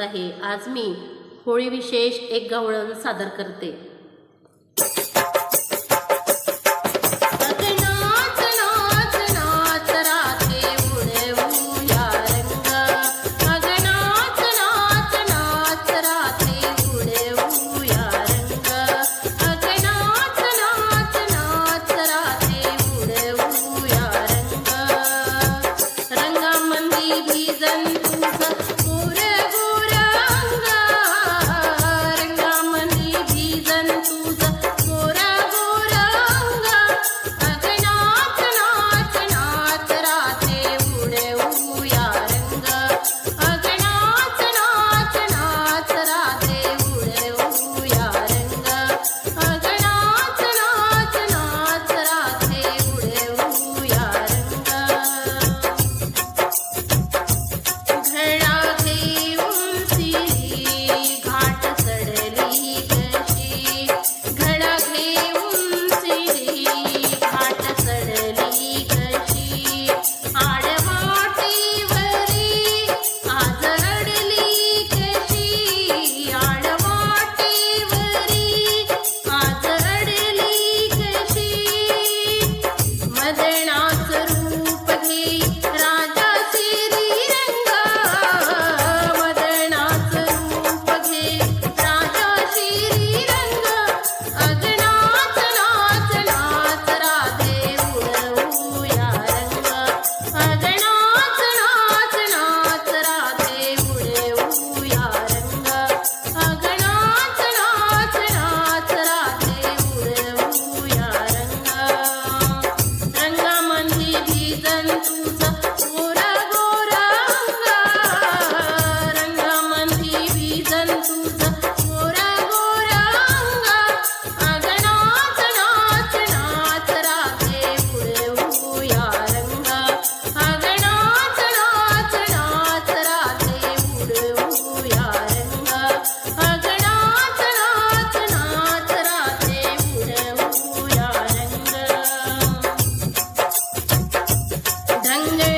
आहे. आज मी होळी विशेष एक गवळण सादर करते. reason to 장렬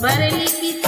Bareli Pizza.